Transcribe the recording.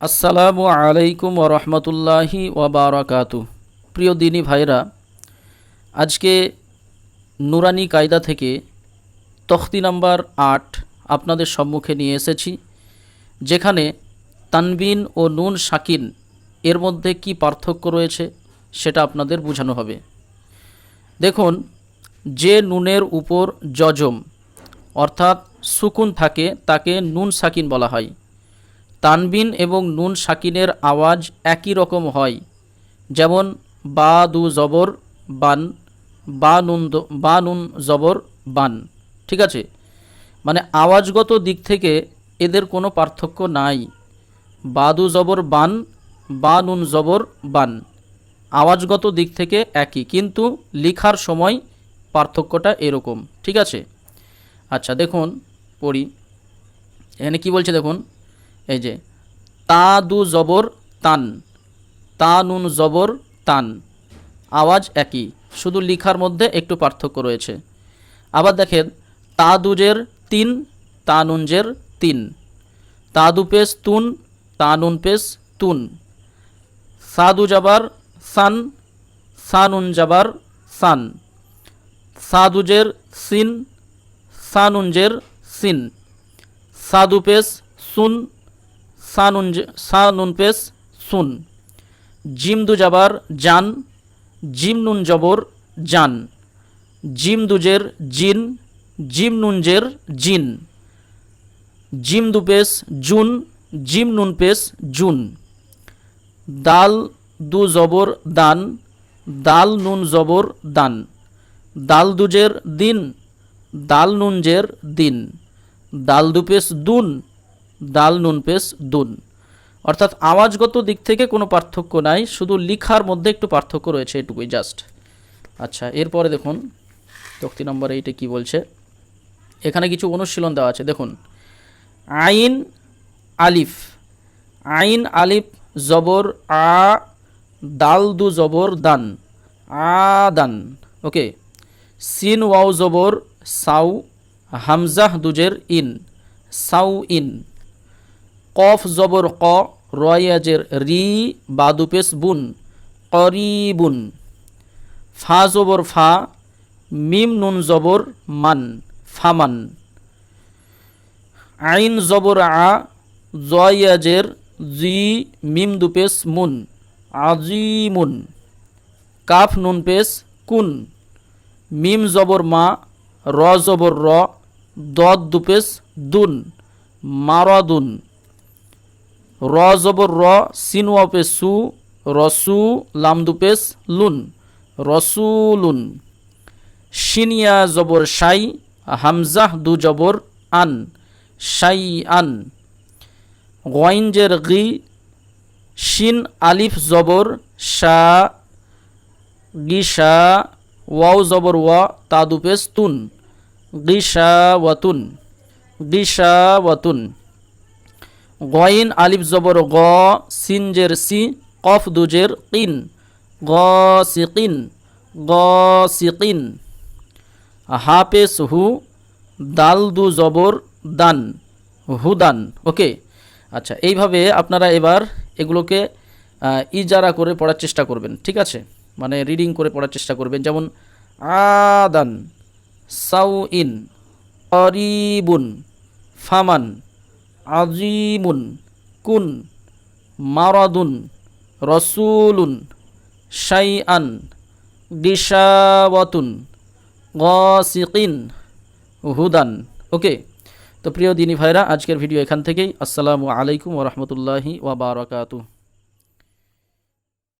আসসালামু আলাইকুম ওরহমতুল্লাহি ওবারাকাতু প্রিয় দিনী ভাইরা, আজকে নুরানি কায়দা থেকে তখতি নাম্বার আট আপনাদের সম্মুখে নিয়ে এসেছি, যেখানে তানবিন ও নুন সাকিন এর মধ্যে কি পার্থক্য রয়েছে সেটা আপনাদের বোঝানো হবে। দেখুন, যে নুনের উপর জজম অর্থাৎ সুকুন থাকে তাকে নুন সাকিন বলা হয়। তানবিন এবং নুন সাকিনের আওয়াজ একই রকম হয়। যেমন, বা দু জবর, বান, বা নুন দ- বা নুন জবর, বান। ঠিক আছে? মানে আওয়াজগত দিক থেকে এদের কোনো পার্থক্য নাই। বাদু জবর, বান, বা নুন জবর, বান। আওয়াজগত দিক থেকে একই, কিন্তু লিখার সময় পার্থক্যটা এরকম। ঠিক আছে? আচ্ছা দেখুন, পড়ি। এখানে কি বলছে দেখুন? এই যে তা দু জবর তান তা নুন জবর তান। আওয়াজ একই, শুধু লিখার মধ্যে একটু পার্থক্য রয়েছে। আবার দেখেন তা দুজের তিন তা নুনজের তিন। তা দু পেশ তুন তা নুন পেশ তুন। সাদু জাবার সান, সানুন জাবার সান। সাদুজের সিন, সানুনজের সিন। সাদু পেস সুন সানুন সানুন পেশ সুন। জিম দু জাবার জান জিম নুন জবর জান। জিম দুজের জিন জিম নুনজের জিন। জিম দু পেশ জুন জিম নুন পেশ জুন। দাল দু জবর দান, দাল নুন জবর দান। দাল দুজের দিন, দাল নুনজের দিন। দাল দুপেশ দুন দাল, নুন পেশ দুন। অর্থাৎ আওয়াজগত দিক থেকে কোনো পার্থক্য নাই, শুধু লিখার মধ্যে একটু পার্থক্য রয়েছে এটুকুই, জাস্ট। আচ্ছা এরপরে দেখুন তক্তি নম্বর এইটে কি বলছে? এখানে কিছু অনুশীলন দেওয়া আছে, দেখুন। আইন, আলিফ। আইন, আলিফ, জবর, আ, দাল, দু, জবর, দান। আ, দান। ওকে। সিন, ওয়াও, জবর, সাউ, হামজাহ, দুজের, ইন। সাউ, ইন। কফ জবর ক রয়াজের রি বাদুপেস বুন করিবুন ফা জবর ফা, মিম নুন জবর মান ফামান আইন জবর আ জয়াজের জি, মিম দুপেস মুন আজিমুন কাফ নুন পেস কুন, মিম জবর মা, র জবর র দুপেস দুন মারাদুন র জবর র, সিন ওয়াপে সু রসু লাম দুপেস লুন রসুলুন শিনিয়া জবর সাই হামজাহ দু জবর আন সাই আন। গয়েঞ্জের গি, শিন আলিফ জবর, শা গিসা ওয়াও জবর ওয়া তাদুপেস তুন। গিসা ওয়াতুন গিসা ওয়াতুন গইন, আলিফ জবর গ, সিনজের সি, কফ দুজের কিন গ সিকিন গ সিকিন। হাপেস হু, দাল দু জবর, দান হুদান ওকে? আচ্ছা এইভাবে আপনারা এবার এগুলোকে ইজারা করে পড়ার চেষ্টা করবেন, ঠিক আছে? মানে রিডিং করে পড়ার চেষ্টা করবেন। যেমন, আদান সাউ ইন অরিবুন ফামান আজিমুন কুন, মারাদুন, রসুলুন, শাইআন দিশাওয়াতুন গসিকিন, হুদান। ওকে, তো প্রিয় দিনী ভাইরা, আজকের ভিডিও এখান থেকেই। আসসালামু আলাইকুম ওরহমতুল্লাহি ওয়াবারাকাতুহ